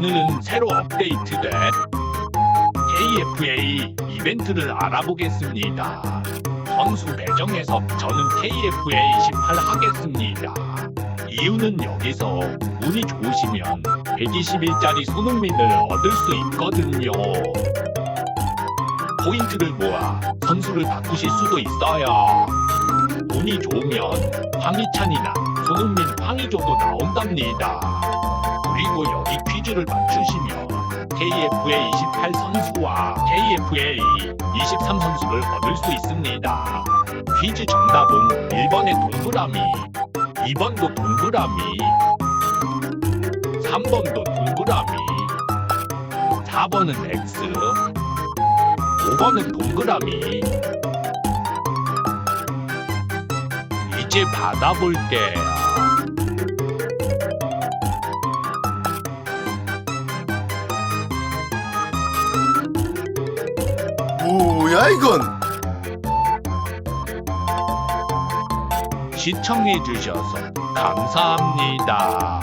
오늘은 새로 업데이트된 KFA 이벤트를 알아보겠습니다. 선수 배정에서 저는 KFA 18 하겠습니다. 이유는 여기서 운이 좋으시면 120일짜리 손흥민을 얻을 수 있거든요. 포인트를 모아 선수를 바꾸실 수도 있어요. 운이 좋으면 황희찬이나 손흥민, 황희조도 나온답니다. 그리고 여기 퀴즈를 맞추시면 KFA 28 선수와 KFA 23 선수를 얻을 수 있습니다. 퀴즈 정답은 1번의 동그라미, 2번도 동그라미, 3번도 동그라미, 4번은 X, 5번은 동그라미. 이제 받아볼게요. 뭐야 이건? 시청해주셔서 감사합니다.